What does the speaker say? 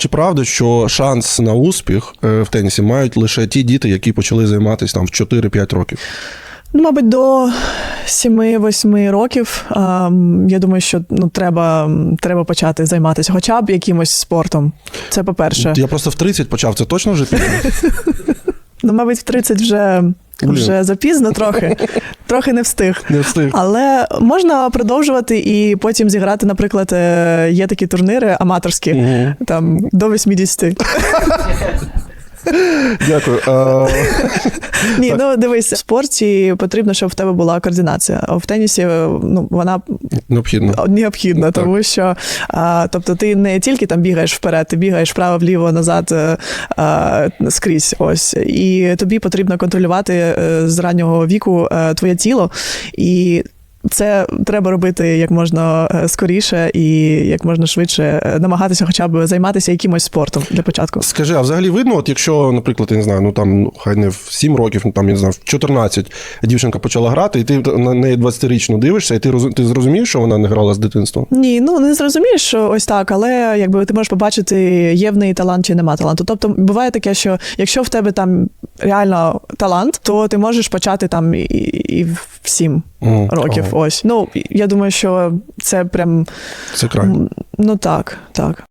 Чи правда, що шанс на успіх е, в тенісі мають лише ті діти, які почали займатися там в 4-5 років? Ну, мабуть, до 7-8 років. а, Я думаю, що ну, треба, треба почати займатися хоча б якимось спортом. Це по-перше. Я просто в 30 почав, це точно вже пізно? Ну, мабуть, в 30 вже. Вже запізно трохи, трохи не встиг. Не встиг. Але можна продовжувати і потім зіграти, наприклад, е, є такі турнири аматорські, там до 80. Дякую. Ні, ну дивись, в спорті потрібно, щоб в тебе була координація. А в тенісі ну, вона необхідна, Так. тому що а, тобто ти не тільки там бігаєш вперед, ти бігаєш вправо, вліво, назад е, а, скрізь. Ось і тобі потрібно контролювати е, з раннього віку е, твоє тіло і. Це треба робити як можна е, скоріше і як можна швидше е, намагатися, хоча б займатися якимось спортом для початку. Скажи, а взагалі видно, от якщо, наприклад, я не знаю, ну там ну, хай не в 7 років, ну там я не знаю, в 14 дівчинка почала грати, і ти на неї 20-річно дивишся, і ти розу- ти зрозумієш, що вона не грала з дитинства? Ні, ну не зрозумієш, що ось так, але якби ти можеш побачити, є в неї талант чи нема таланту. Тобто буває таке, що якщо в тебе там реально талант, то ти можеш почати там і, і в сім років. Ага. Ось. Ну я думаю, що це прям Це край. ну так, так.